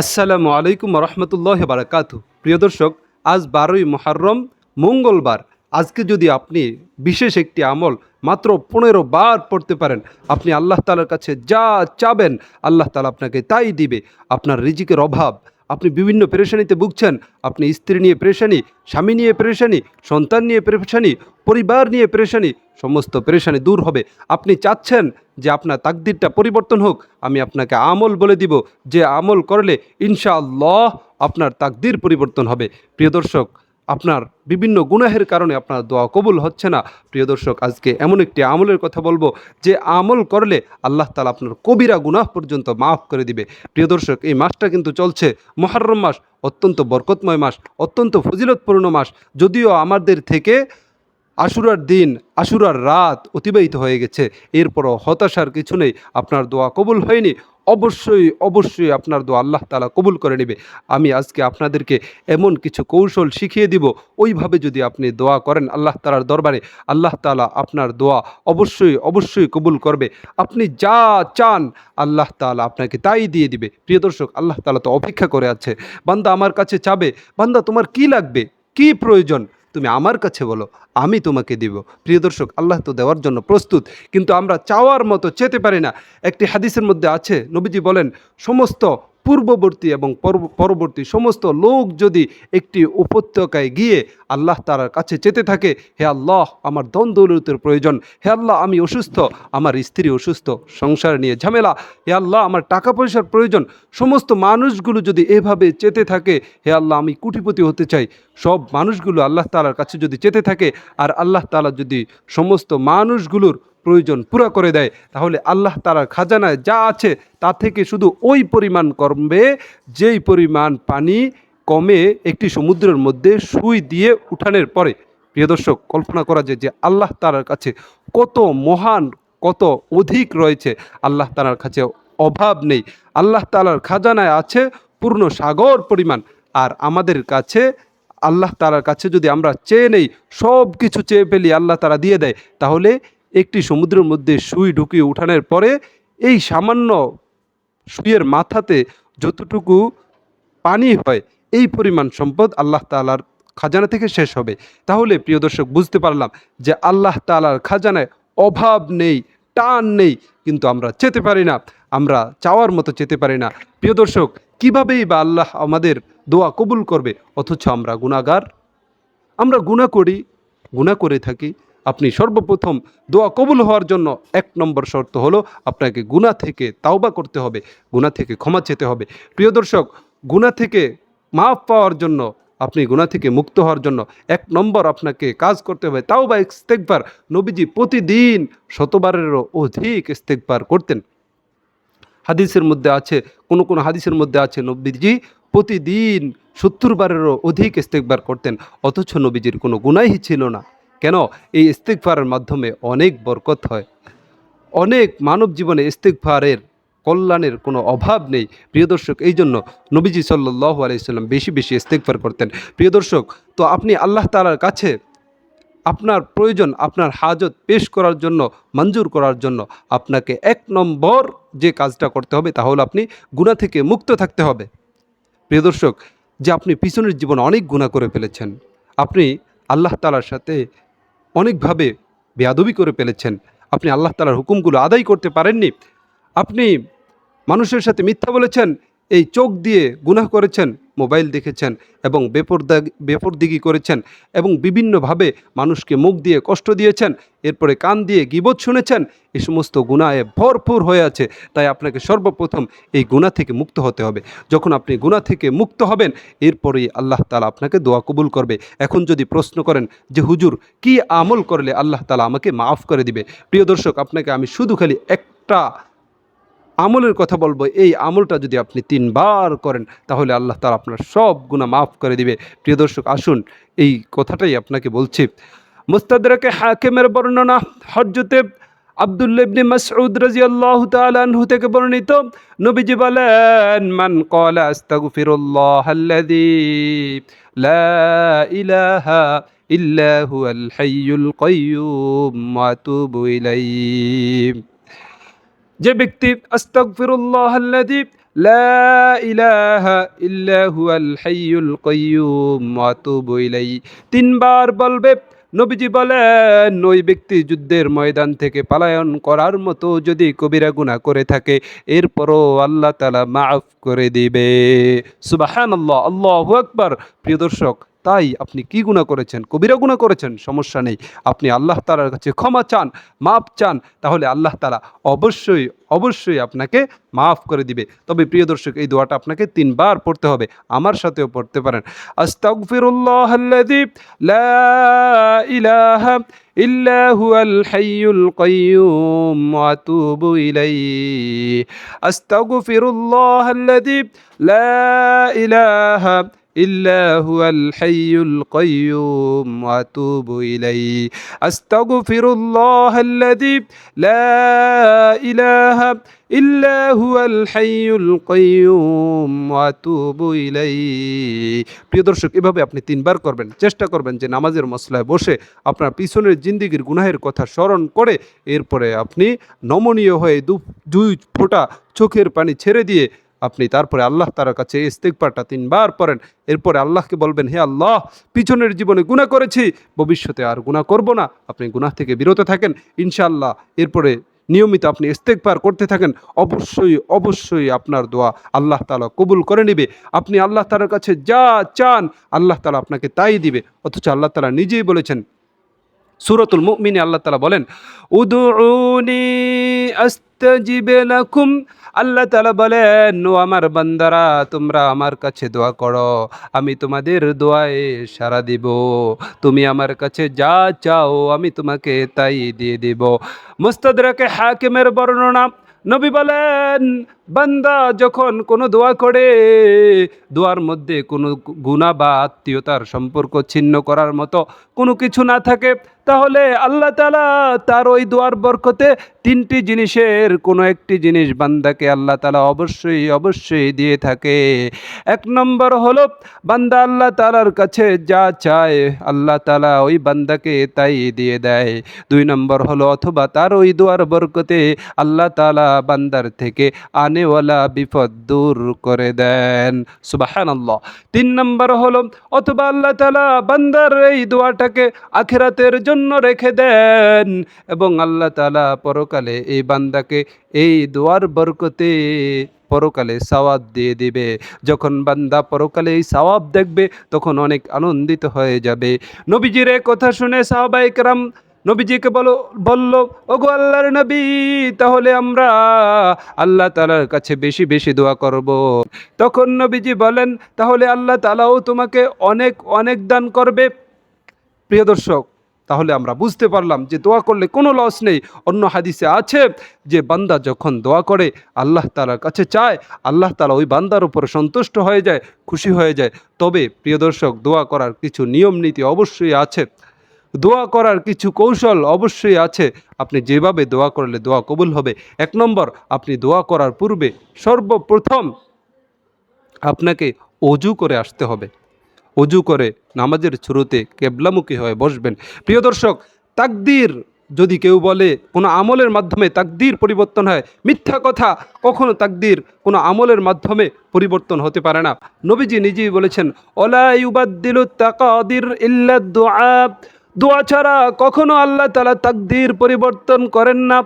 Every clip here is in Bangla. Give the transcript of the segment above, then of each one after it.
আসসালামু আলাইকুম রহমতুল্লাহ বারাকাতু প্রিয় দর্শক, আজ বারোই মহারম মঙ্গলবার। আজকে যদি আপনি বিশেষ একটি আমল মাত্র পনেরো বার পড়তে পারেন, আপনি আল্লাহ তালার কাছে যা চাবেন, আল্লাহ তালা আপনাকে তাই দিবে। আপনার রিজিকের অভাব আপনি বিভিন্ন পেরেশানিতে ভুগছেন। আপনি স্ত্রী নিয়ে পেরেশানি, স্বামী নিয়ে পেরেশানি, সন্তান নিয়ে পেরেশানি, পরিবার নিয়ে পেরেশানি, সমস্ত পেরেশানি দূর হবে। আপনি চাচ্ছেন যে আপনার তাকদিরটা পরিবর্তন হোক। আমি আপনাকে আমল বলে দিব যে আমল করলে ইনশাআল্লাহ আপনার তাকদির পরিবর্তন হবে। প্রিয় দর্শক আপনার বিভিন্ন গুনাহের কারণে আপনার দোয়া কবুল হচ্ছে না। প্রিয় দর্শক, আজকে এমন একটি আমলের কথা বলব, যে আমল করলে আল্লাহ তালা আপনার কবিরা গুনাহ পর্যন্ত মাফ করে দিবে। প্রিয় দর্শক, এই মাসটা কিন্তু চলছে মহারম মাস, অত্যন্ত বরকতময় মাস, অত্যন্ত ফজিলতপূর্ণ মাস। যদিও আমাদের থেকে আশুরার দিন, আশুরার রাত অতিবাহিত হয়ে গেছে, এরপরও হতাশার কিছু নেই। আপনার দোয়া কবুল হয়নি অবশ্যই অবশ্যই আপনার দোয়া আল্লাহ তালা কবুল করে নেবে। আমি আজকে আপনাদেরকে এমন কিছু কৌশল শিখিয়ে দিব, ওইভাবে যদি আপনি দোয়া করেন আল্লাহ তালার দরবারে, আল্লাহ তালা আপনার দোয়া অবশ্যই অবশ্যই কবুল করবে। আপনি যা চান আল্লাহ তালা আপনাকে তাই দিয়ে দিবে। প্রিয় দর্শক, আল্লাহ তালা তো অপেক্ষা করে আছে। বান্দা আমার কাছে চাবে, বান্দা তোমার কি লাগবে? কি প্রয়োজন? তুমি আমার কাছে বলো, আমি তোমাকে দিব। প্রিয় দর্শক, আল্লাহ তো দেওয়ার জন্য প্রস্তুত, কিন্তু আমরা চাওয়ার মতো চেতে পারি না। একটি হাদিসের মধ্যে আছে, নবীজি বলেন, সমস্ত পূর্ববর্তী এবং পরব- পরবর্তী সমস্ত লোক যদি একটি উপত্যকায় গিয়ে আল্লাহ তালার কাছে চেতে থাকে, হে আল্লাহ, আমার দন দৌলতের প্রয়োজন। হে আল্লাহ, আমি অসুস্থ, আমার স্ত্রী অসুস্থ, সংসার নিয়ে ঝামেলা। হে আল্লাহ, আমার টাকা পয়সার প্রয়োজন। সমস্ত মানুষগুলো যদি এভাবে চেতে থাকে, হে আল্লাহ, আমি কুটিপতি হতে চাই। সব মানুষগুলো আল্লাহ তালার কাছে যদি চেতে থাকে, আর আল্লাহ তালা যদি সমস্ত মানুষগুলোর প্রয়োজন পুরো করে দেয়, তাহলে আল্লাহ তালার খাজানায় যা আছে তা থেকে শুধু ওই পরিমাণ কমবে যেই পরিমাণ পানি কমে একটি সমুদ্রের মধ্যে সুই দিয়ে উঠানের পরে। প্রিয় দর্শক, কল্পনা করা যায় যে আল্লাহ তালার কাছে কত মহান, কত অধিক রয়েছে। আল্লাহ তালার কাছে অভাব নেই। আল্লাহ তালার খাজানায় আছে পূর্ণ সাগর পরিমাণ। আর আমাদের কাছে, আল্লাহ তালার কাছে যদি আমরা চেয়ে নেই সব কিছু চেয়ে ফেলি, আল্লাহ তারা দিয়ে দেয়, তাহলে একটি সমুদ্রের মধ্যে সুই ঢুকিয়ে উঠানোর পরে এই সামান্য সুইয়ের মাথাতে যতটুকু পানি হয়, এই পরিমাণ সম্পদ আল্লাহ তালার খাজানা থেকে শেষ হবে। তাহলে প্রিয় দর্শক, বুঝতে পারলাম যে আল্লাহ তালার খাজানায় অভাব নেই, টান নেই, কিন্তু আমরা চেতে পারি না, আমরা চাওয়ার মতো চেতে পারি না। প্রিয় দর্শক, কীভাবেই বা আল্লাহ আমাদের দোয়া কবুল করবে? অথচ আমরা গুণাগার আমরা গুণা করি গুণা করে থাকি। আপনি সর্বপ্রথম দোয়া কবুল হওয়ার জন্য এক নম্বর শর্ত হলো আপনাকে গুণা থেকে তাওবা করতে হবে গুণা থেকে ক্ষমা চেতে হবে। প্রিয় দর্শক গুণা থেকে মাফ পাওয়ার জন্য, আপনি গুণা থেকে মুক্ত হওয়ার জন্য এক নম্বর আপনাকে কাজ করতে হবে তাও বা ইস্তেকবার নবীজি প্রতিদিন শতবারেরও অধিক ইস্তেকবার করতেন। হাদিসের মধ্যে আছে, কোনো কোনো হাদিসের মধ্যে আছে, নবীজি প্রতিদিন সত্তর বারেরও অধিক ইস্তেকবার করতেন, অথচ নবীজির কোনো গুণাই ছিল না। কেন এই ইস্তেকবারের মাধ্যমে অনেক বরকত হয়? অনেক মানব জীবনে ইস্তেকবারের কল্যাণের কোনো অভাব নেই। প্রিয় দর্শক, এই জন্য নবীজি সাল্লাহ আলাইসাল্লাম বেশি বেশি ইস্তেকবার করতেন। প্রিয় দর্শক, তো আপনি আল্লাহ তালার কাছে আপনার প্রয়োজন, আপনার হাজত পেশ করার জন্য, মঞ্জুর করার জন্য আপনাকে এক নম্বর যে কাজটা করতে হবে তাহলে আপনি গুণা থেকে মুক্ত থাকতে হবে। প্রিয় দর্শক, যে আপনি পিছনের জীবন অনেক গুণা করে ফেলেছেন। আপনি আল্লাহ তালার সাথে অনেকভাবে বেয়াদবি করে ফেলেছেন। আপনি আল্লাহ তালার হুকুমগুলো আদায় করতে পারেননি। আপনি মানুষের সাথে মিথ্যা বলেছেন এই চোখ দিয়ে গুনাহ করেছেন, মোবাইল দেখেছেন এবং বেপরদা, বেপরদিগি করেছেন এবং বিভিন্নভাবে মানুষকে মুখ দিয়ে কষ্ট দিয়েছেন, এরপরে কান দিয়ে গিবত শুনেছেন এই সমস্ত গুণায় ভরপুর হয়ে আছে। তাই আপনাকে সর্বপ্রথম এই গুণা থেকে মুক্ত হতে হবে। যখন আপনি গুণা থেকে মুক্ত হবেন, এরপরেই আল্লাহ তালা আপনাকে দোয়া কবুল করবে। এখন যদি প্রশ্ন করেন যে, হুজুর, কি আমল করলে আল্লাহ তালা আমাকে মাফ করে দিবে? প্রিয় দর্শক, আপনাকে আমি শুধু খালি একটা আমলের কথা বলব। এই আমলটা যদি আপনি তিনবার করেন, তাহলে আল্লাহ তালা আপনার সব গুণা মাফ করে দিবে। প্রিয় দর্শক, আসুন, এই কথাটাই আপনাকে বলছি। মুস্তাদরাকে হাকিমের বর্ণনা হজ্জতে আব্দুল্লা ইবনে মাসউদ রাদিয়াল্লাহু তাআলা আনহু থেকে বর্ণিত। নবীজি বলেন, মান ক্বালা আস্তাগফিরুল্লাহ আল্লাযী লা ইলাহা ইল্লা হুয়াল হাইয়ুল কাইয়্যুম ওয়া আতুবু যে ব্যক্তি আস্তক তিনবার বলবে, নবীজি বলেন, ওই ব্যক্তি যুদ্ধের ময়দান থেকে পালায়ন করার মতো যদি কবিরা গুণা করে থাকে, এরপরও আল্লাহ তালা মাফ করে দিবে। সুবাহ আল্লাহ আল্লাহ আকবর। প্রিয় দর্শক তাই আপনি কি গুণা করেছেন? কবিরা গুণা করেছেন? সমস্যা নেই। আপনি আল্লাহ তালার কাছে ক্ষমা চান মাপ চান, তাহলে আল্লাহ তালা অবশ্যই অবশ্যই আপনাকে মাফ করে দিবে। তবে প্রিয় দর্শক, এই দোয়াটা আপনাকে তিনবার পড়তে হবে। আমার সাথেও পড়তে পারেন। আস্তাগফিরুল্লাহ আল্লাযী লা إلا هو الحي القيوم وأتوب إليه أستغفر الله الذي لا إله إلا هو الحي القيوم وأتوب إليه প্রিয় দর্শক এভাবে আপনি তিনবার করবেন চেষ্টা করবেন যে নামাজের মশলায় বসে আপনার পিছনের জিন্দিগির গুনাহের কথা স্মরণ করে এরপরে আপনি নমনীয় হয়ে দু দুই ফোঁটা চোখের পানি ছেড়ে দিয়ে আপনি তারপরে আল্লাহ তার কাছে ইস্তেকবারটা তিনবার পড়েন। এরপরে আল্লাহকে বলবেন, হে আল্লাহ, পিছনের জীবনে গুণা করেছি, ভবিষ্যতে আর গুণা করব না। আপনি গুনাহ থেকে বিরত থাকেন, ইনশাআল্লাহ। এরপরে নিয়মিত আপনি ইস্তেকবার করতে থাকেন, অবশ্যই অবশ্যই আপনার দোয়া আল্লাহ তালা কবুল করে নেবে। আপনি আল্লাহ তালার কাছে যা চান, আল্লাহ তালা আপনাকে তাই দিবে। অথচ আল্লাহ তালা নিজেই বলেছেন সুরতুল মুমিনে আল্লাহ তালা বলেন উদুনি আস্তাজিবে লাকুম। আল্লাহ তালা বলেন, ও আমার বান্দারা, তোমরা আমার কাছে দোয়া করো, আমি তোমাদের দোয়ায় সারা দিব। তুমি আমার কাছে যা চাও, আমি তোমাকে তাই দিয়ে দিব। মুস্তাদরাকে হাকিমের বর্ণনা, নবী বলেন বান্দা যখন কোনো দোয়া করে, দোয়ার মধ্যে কোনো গুণা বা আত্মীয়তার সম্পর্ক ছিন্ন করার মতো কোনো কিছু না থাকে, তাহলে আল্লাহ তালা তার ওই দোয়ার বরকতে তিনটি জিনিসের কোনো একটি জিনিস বান্দাকে আল্লাহ তালা অবশ্যই অবশ্যই দিয়ে থাকে। এক নম্বর হলো, বান্দা আল্লাহ তালার কাছে যা চায় আল্লাহ তালা ওই বান্দাকে তাই দিয়ে দেয়। দুই নম্বর হলো, অথবা তার ওই দোয়ার বরকতে আল্লাহ তালা বান্দার থেকে আনেওয়ালা বিপদ দূর করে দেন। সুবাহান আল্লাহ তিন নম্বর হলো, অথবা আল্লাহ তালা বান্দার এই দোয়াটাকে আখেরাতের জন্য রেখে দেন এবং আল্লাহ তালা পরকালে এই বান্দাকে এই দোয়ার বরকতে পরকালে সওয়াব দিয়ে দিবে। যখন বান্দা পরকালে এই সওয়াব দেখবে, তখন অনেক আনন্দিত হয়ে যাবে। নবীজির কথা শুনে সাহাবাইকরাম নবীজিকে বলো, বলল, ওগো আল্লাহর নবী, তাহলে আমরা আল্লাহ তালার কাছে বেশি বেশি দোয়া করব। তখন নবীজি বলেন, তাহলে আল্লাহ তালাও তোমাকে অনেক অনেক দান করবে। প্রিয় দর্শক, তাহলে আমরা বুঝতে পারলাম যে দোয়া করলে কোনো লস নেই। অন্য হাদিসে আছে যে বান্দা যখন দোয়া করে, আল্লাহ তালার কাছে চায়, আল্লাহ তালা ওই বান্দার উপর সন্তুষ্ট হয়ে যায়, খুশি হয়ে যায়। তবে প্রিয় দর্শক, দোয়া করার কিছু নিয়ম নীতি অবশ্যই আছে। দোয়া করার কিছু কৌশল অবশ্যই আছে। আপনি যেভাবে দোয়া করলে দোয়া কবুল হবে। এক নম্বর, আপনি দোয়া করার পূর্বে সর্বপ্রথম আপনাকে অজু করে আসতে হবে। অজু করে নামাজের শুরুতে কেবলামুখী হয়ে বসবেন। প্রিয় দর্শক, তাকদির যদি কেউ বলে, কোনো আমলের মাধ্যমে তাকদির পরিবর্তন হয়, মিথ্যা কথা কখনো তাকদির কোনো আমলের মাধ্যমে পরিবর্তন হতে পারে না। নবীজি নিজেই বলেছেন, ওলা ইউবাদ্দিলু তাকাদির ইল্লা দোয়া দোয়া ছাড়া কখনো আল্লাহ তালা তাকদির পরিবর্তন করেন না।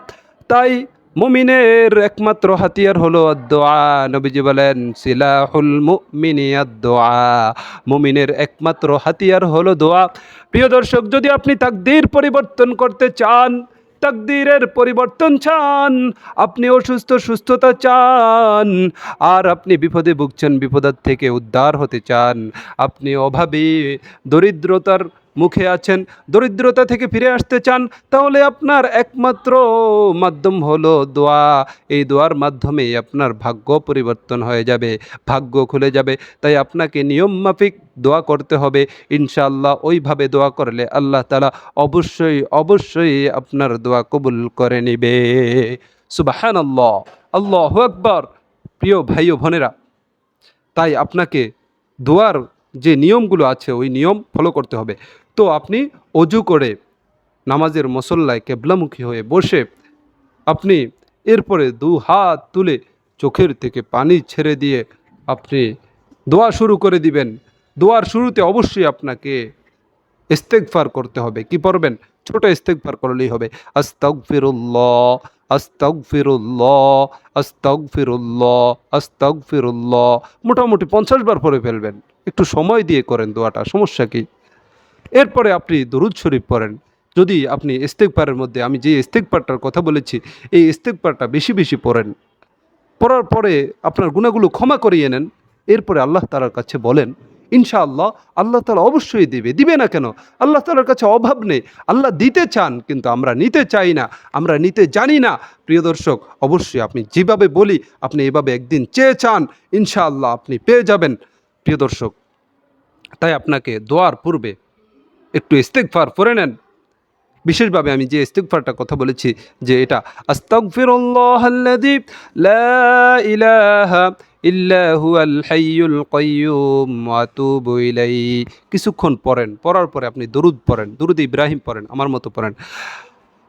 তাই মুমিনের একমাত্র হাতিয়ার হলো দোয়া নবীজি বলেন, সিলাহুল মুমিনি দোয়া মুমিনের একমাত্র হাতিয়ার হলো দোয়া। প্রিয় দর্শক, যদি আপনি তাকদির পরিবর্তন করতে চান, তাকদীরের পরিবর্তন চান, আপনি অসুস্থ, সুস্থতা চান, আর আপনি বিপদে ভুগছেন, বিপদার থেকে উদ্ধার হতে চান, আপনি অভাবে, দরিদ্রতার মুখে আছেন, দরিদ্রতা থেকে ফিরে আসতে চান, তাহলে আপনার একমাত্র মাধ্যম হলো দোয়া। এই দোয়ার মাধ্যমে আপনার ভাগ্য পরিবর্তন হয়ে যাবে, ভাগ্য খুলে যাবে। তাই আপনাকে নিয়ম মাফিক দোয়া করতে হবে। ইনশাআল্লাহ ওইভাবে দোয়া করলে আল্লাহ তালা অবশ্যই অবশ্যই আপনার দোয়া কবুল করে নিবে। সুবাহান আল্লাহ আল্লাহ আকবর। প্রিয় ভাই বোনেরা, তাই আপনাকে দোয়ার যে নিয়মগুলো আছে, ওই নিয়ম ফলো করতে হবে। তো আপনি অজু করে নামাজের মসল্লায় কেবলামুখী হয়ে বসে আপনি এরপরে দু হাত তুলে চোখের থেকে পানি ছেড়ে দিয়ে আপনি দোয়া শুরু করে দিবেন। দোয়ার শুরুতে অবশ্যই আপনাকে ইস্তেগফার করতে হবে। কি পড়বেন? ছোট ইস্তেগফার করলেই হবে। আস্তাগফিরুল্লাহ আস্তাগফিরুল্লাহ আস্তাগফিরুল্লাহ আস্তাগফিরুল্লাহ। মোটামুটি পঞ্চাশ বার পরে ফেলবেন। একটু সময় দিয়ে করেন দোয়াটা, সমস্যা কি? এরপরে আপনি দরুদ শরীফ পড়েন। যদি আপনি ইস্তেকবারের মধ্যে, আমি যে ইস্তেকবারটার কথা বলেছি, এই ইস্তেকবারটা বেশি বেশি পড়েন। পড়ার পরে আপনার গুণাগুলো ক্ষমা করিয়ে নেন। এরপরে আল্লাহ তালার কাছে বলেন, ইনশাআল্লাহ, আল্লাহ তালা অবশ্যই দিবে। দিবে না কেন? আল্লাহ তালার কাছে অভাব নেই। আল্লাহ দিতে চান, কিন্তু আমরা নিতে চাই না। আমরা নিতে জানি না। প্রিয় দর্শক, অবশ্যই আপনি যেভাবে বলি, আপনি এভাবে একদিন চেয়ে চান, ইনশাআল্লাহ আপনি পেয়ে যাবেন। প্রিয় দর্শক, তাই আপনাকে দোয়ার পূর্বে একটু ইস্তেকফার পরে নেন। বিশেষভাবে আমি যে ইস্তেকফারটা কথা বলেছি, যে এটা কিছুক্ষণ পড়েন, পড়ার পরে আপনি দরুদ পড়েন, দরুদ ইব্রাহিম পড়েন, আমার মতো পড়েন।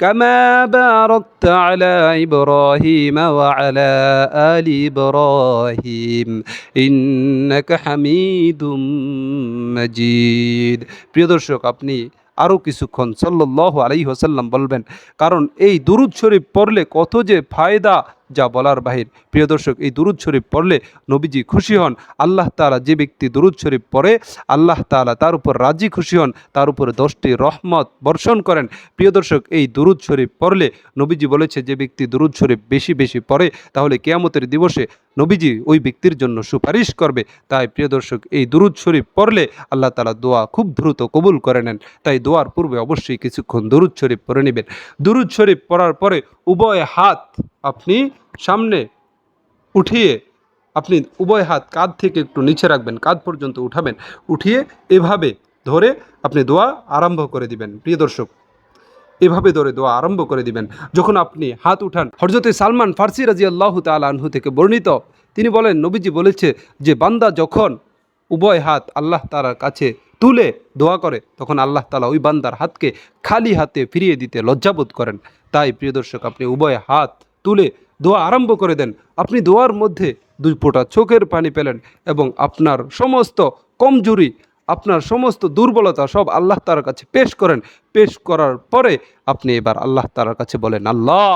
كما باركت على إبراهيم وعلى آل إبراهيم إنك حميد مجيد প্রিয় দর্শক আপনি আরও কিছুক্ষণ সাল্লাহ আলাই হোসাল্লাম বলবেন কারণ এই দুরুদ শরীফ পড়লে কত যে ফায়দা যা বলার বাহির। প্রিয় দর্শক, এই দুরুদ শরীফ পড়লে নবীজি খুশি হন। আল্লাহ তালা যে ব্যক্তি দুরুদ শরীফ পড়ে, আল্লাহ তালা তার উপর রাজি খুশি হন, তার উপরে দশটি রহমত বর্ষণ করেন। প্রিয় দর্শক, এই দুরুদ শরীফ পড়লে নবীজি বলেছে, যে ব্যক্তি দুরুদ শরীফ বেশি বেশি পড়ে, তাহলে কেয়ামতের দিবসে নবীজি ওই ব্যক্তির জন্য সুপারিশ করবে। তাই প্রিয় দর্শক, এই দুরুদ শরীফ পড়লে আল্লাহ তালা দোয়া খুব দ্রুত কবুল করে নেন। তাই দোয়ার পূর্বে অবশ্যই কিছুক্ষণ দুরুদ শরীফ পড়ে নেবেন। দুরুদ শরীফ পড়ার পরে উভয় হাত আপনি সামনে উঠিয়ে আপনি উভয় হাত কাঁধ থেকে একটু নিচে রাখবেন, কাঁধ পর্যন্ত উঠাবেন। উঠিয়ে এভাবে ধরে আপনি দোয়া আরম্ভ করে দিবেন। প্রিয় দর্শক এভাবে ধরে দোয়া আরম্ভ করে দিবেন। যখন আপনি হাত উঠান হরজতে সালমান ফার্সি রাজি আল্লাহ তাল আনহু থেকে বর্ণিত, তিনি বলেন, নবীজি বলেছে যে, বান্দা যখন উভয় হাত আল্লাহ তালার কাছে তুলে দোয়া করে, তখন আল্লাহ তালা ওই বান্দার হাতকে খালি হাতে ফিরিয়ে দিতে লজ্জাবোধ করেন। তাই প্রিয় দর্শক, আপনি উভয় হাত তুলে দোয়া আরম্ভ করে দেন। আপনি দোয়ার মধ্যে দুই ফোঁটা চোখের পানি পেলেন এবং আপনার সমস্ত কমজুরি আপনার সমস্ত দুর্বলতা সব আল্লাহ তার কাছে পেশ করেন। পেশ করার পরে আপনি এবার আল্লাহ তার কাছে বলেন, আল্লাহ!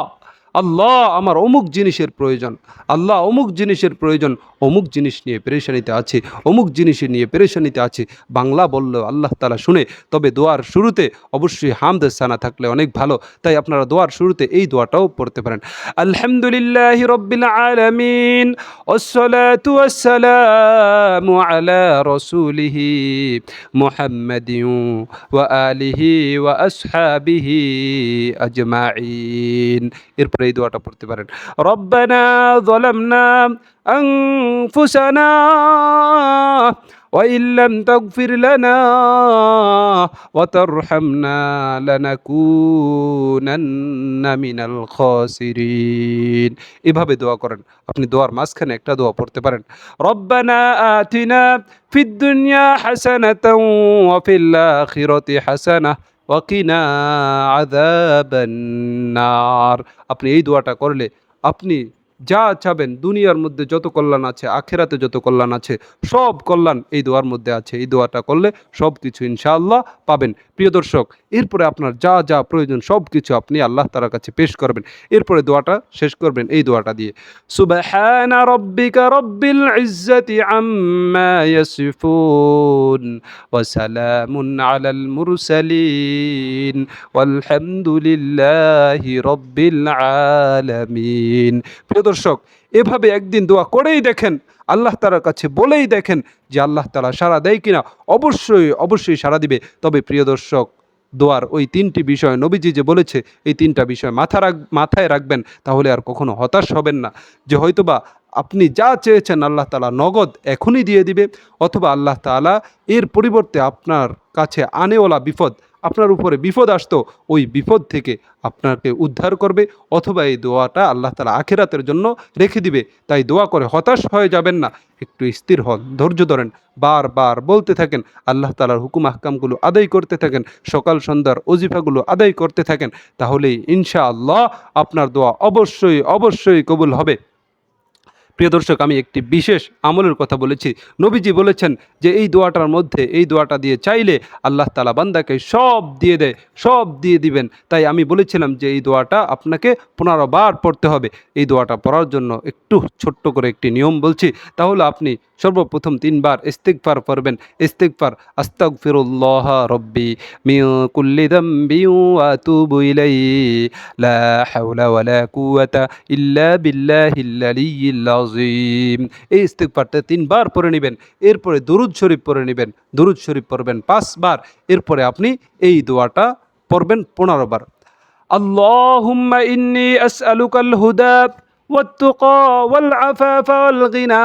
আল্লাহ আমার অমুক জিনিসের প্রয়োজন আল্লাহ অমুক জিনিসের প্রয়োজন অমুক জিনিস নিয়ে পেরেশানিতে আছে অমুক জিনিসের নিয়ে পেরেশানিতে আছে বাংলা বললেও আল্লাহ তালা শুনে তবে দোয়ার শুরুতে অবশ্যই হামদ সানা থাকলে অনেক ভালো তাই আপনারা দোয়ার শুরুতে এই দোয়াটাও পড়তে পারেন আলহামদুলিল্লাহ রব্বিল আলামিন والصلاة والسلام على رسوله محمد وآله وأصحابه أجمعين এরপরে এই দোয়াটা পড়তে পারেন রব্বানা ظلمنا أنفسنا وإن لم تغفر لنا وترحمنا لنكونن من الخاسرين এভাবে দোয়া করেন আপনি দোয়ার মাঝখানে একটা দোয়া পড়তে পারেন রব্বানা আতিনা ফিদ দুনিয়া হাসানাতাও ওয়া ফিল আখিরাতি হাসানাহ ওয়াকিনা আযাবান্নার আপনি এই দোয়াটা করলে আপনি যা চাবেন, দুনিয়ার মধ্যে যত কল্যাণ আছে, আখেরাতে যত কল্যাণ আছে, সব কল্যাণ এই দোয়ার মধ্যে আছে। এই দোয়াটা করলে সব কিছু ইনশাআল্লাহ পাবেন। প্রিয় দর্শক, এরপরে আপনার যা যা প্রয়োজন সব কিছু আপনি আল্লাহ তালার কাছে পেশ করবেন। এরপরে দোয়াটা শেষ করবেন এই দোয়াটা দিয়ে। সুবহানা রব্বিকা রব্বিল ইজ্জাতি আম্মা ইয়াসিফুন ওয়া সালামুন আলাল মুরসালিন ওয়ালহামদুলিল্লাহি রব্বিল আলামিন। দর্শক এভাবে একদিন দোয়া করেই দেখেন। আল্লাহ তালার কাছে বলেই দেখেন যে আল্লাহ তালা সাড়া দেয় কিনা। অবশ্যই অবশ্যই সাড়া দিবে। তবে প্রিয় দর্শক দোয়ার ওই তিনটি বিষয় নবীজি যে বলেছে, এই তিনটা বিষয় মাথা রাখ, মাথায় রাখবেন, তাহলে আর কখনো হতাশ হবেন না। যে হয়তোবা আপনি যা চেয়েছেন আল্লাহ তালা নগদ এখনই দিয়ে দিবে, অথবা আল্লাহ তালা এর পরিবর্তে আপনার কাছে আনেওয়ালা বিপদ, আপনার উপরে বিপদ আসতো, ওই বিপদ থেকে আপনাকে উদ্ধার করবে, অথবা এই দোয়াটা আল্লাহ তালা আখেরাতের জন্য রেখে দিবে। তাই দোয়া করে হতাশ হয়ে যাবেন না, একটু স্থির হন, ধৈর্য ধরেন, বারবার বলতে থাকেন, আল্লাহ তালার হুকুম আহকামগুলো আদায় করতে থাকেন, সকাল সন্ধ্যার অজিফাগুলো আদায় করতে থাকেন, তাহলেই ইনশাআল্লাহ আপনার দোয়া অবশ্যই অবশ্যই কবুল হবে। প্রিয় দর্শক, আমি একটি বিশেষ আমলের কথা বলেছি। নবীজি বলেছেন যে, এই দোয়াটার মধ্যে, এই দোয়াটা দিয়ে চাইলে আল্লাহ তালা বান্দাকে সব দিয়ে দেয়, সব দিয়ে দিবেন। তাই আমি বলেছিলাম যে, এই দোয়াটা আপনাকে পনেরো বার পড়তে হবে। এই দোয়াটা পড়ার জন্য একটু ছোট্ট করে একটি নিয়ম বলছি। তাহলে আপনি সর্বপ্রথম তিনবার ইস্তিকফার পড়বেন ইস্তিকফার আস্তাক ফিরুল্লাহ রব্বি মিউ কুল্লি দাম্বি আতুবু ইলাই লা হাওলা ওয়ালা কুওয়াতা ইল্লা বিল্লাহিল আলিয়্যিল আযীম এই ইস্তিগফারটা তিনবার পড়ে নেবেন এরপরে দুরুদ শরীফ পড়ে নেবেন দুরুদ শরীফ পড়বেন পাঁচবার এরপরে আপনি এই দোয়াটা পড়বেন পনেরো বার আল্লাহুম্মা ইন্নী আসআলুকাল হুদা والتقى والعفاف والغنى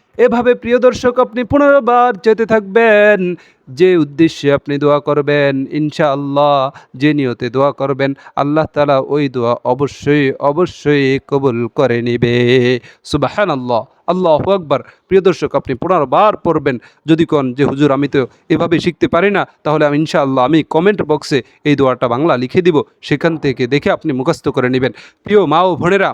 এভাবে প্রিয় দর্শক, আপনি পনেরো বার যেতে থাকবেন। যে উদ্দেশ্যে আপনি দোয়া করবেন, ইনশাআল্লাহ যে নিয়তে দোয়া করবেন, আল্লাহ তালা ওই দোয়া অবশ্যই অবশ্যই কবুল করে নিবে। সুবাহান আল্লাহ আল্লাহ আকবর। প্রিয় দর্শক, আপনি পনেরো বার পড়বেন। যদি কোন যে, হুজুর, আমি তো এভাবে শিখতে পারি না, তাহলে আমি ইনশাআল্লাহ, আমি কমেন্ট বক্সে এই দোয়াটা বাংলা লিখে দিব। সেখান থেকে দেখে আপনি মুখস্থ করে নেবেন। প্রিয় মা ও বোনেরা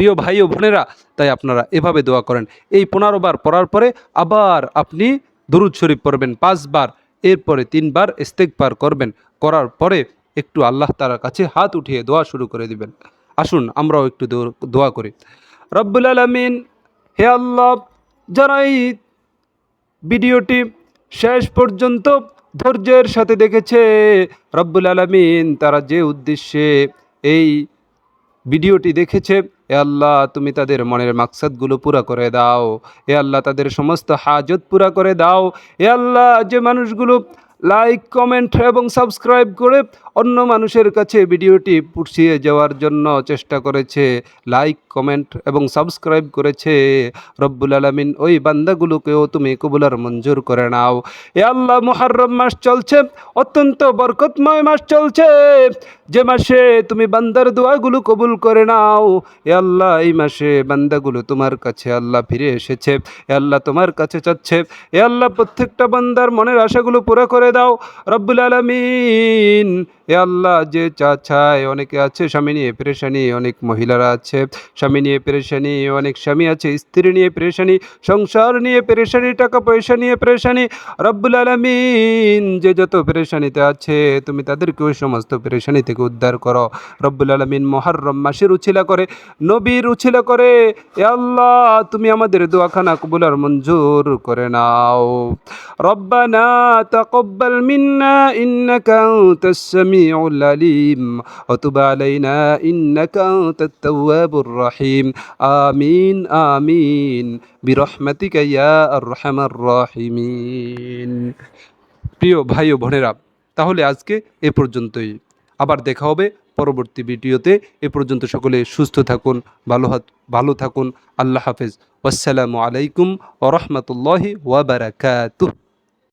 প্রিয় ভাই ও বোনেরা, তাই আপনারা এভাবে দোয়া করেন। এই পনেরো বার পড়ার পরে আবার আপনি দরুদ শরীফ পড়বেন পাঁচবার এরপরে তিনবার ইস্তেকবার করবেন, করার পরে একটু আল্লাহ তালার কাছে হাত উঠিয়ে দোয়া শুরু করে দিবেন। আসুন, আমরাও একটু দোয়া করি। রব্বুল আলমিন, হে আল্লাহ, যারা এই ভিডিওটি শেষ পর্যন্ত ধৈর্যের সাথে দেখেছে, রব্বুল আলমিন, তারা যে উদ্দেশ্যে এই ভিডিওটি দেখেছে এ আল্লাহ, তুমি তাদের মনের মাকসাদগুলো পুরা করে দাও। এ আল্লাহ, তাদের সমস্ত হাজত পুরা করে দাও। এ আল্লাহ, যে মানুষগুলো লাইক কমেন্ট এবং সাবস্ক্রাইব করে অন্য মানুষের কাছে ভিডিওটি পুষিয়ে যাওয়ার জন্য চেষ্টা করেছে। লাইক কমেন্ট এবং সাবস্ক্রাইব করেছে। রব্বুল আলমিন, ওই বান্দাগুলোকেও তুমি কবুলার মঞ্জুর করে নাও। এ আল্লাহ, মুহাররম মাস চলছে, অত্যন্ত বরকতময় মাস চলছে। যে মাসে তুমি বান্দার দোয়াগুলো কবুল করে নাও, এ আল্লাহ, এই মাসে বান্দাগুলো তোমার কাছে আল্লাহ ফিরে এসেছে। এ আল্লাহ তোমার কাছে চাচ্ছে। এ আল্লাহ, প্রত্যেকটা বান্দার মনের আশাগুলো পুরো করে দাও রব্বুল আলমিন। এ আল্লাহ যে চা চায় অনেকে আছে, স্বামী নিয়ে পেরেশানি, অনেক মহিলারা আছে, স্বামী নিয়ে পেরেশানি, অনেক স্বামী আছে, স্ত্রী নিয়ে পেরেশানি, সংসার নিয়ে পেরেশানি, টাকা পয়সা নিয়ে পেরেশানি। রব্বুল আলমিন যে যত পেরেশানিতে আছে, তুমি তাদেরকে ওই সমস্ত পেরেশানি থেকে উদ্ধার করো। রব্বুল আলমিন মহারম মাসের উছিলা করে, নবীর উছিলা করে, এ আল্লাহ তুমি আমাদের দোয়াখানা কবুলার মঞ্জুর করে নাও। রব্বানা তাকব্বাল মিন্না ইন্নাকা আনতাস সামিউল আলিম وتب علينا إنك أنت التواب الرحيم آمين آمين برحمتك يا أرحم الراحمين প্রিয় ভাই ও বোনেরা তাহলে আজকে এ পর্যন্তই আবার দেখা হবে পরবর্তী ভিডিওতে এ পর্যন্ত সকলে সুস্থ থাকুন ভালো হাত- ভালো থাকুন আল্লাহ হাফেজ আসসালামু আলাইকুম ওরহমতুল্লাহি ওয়াবারাকাতুহ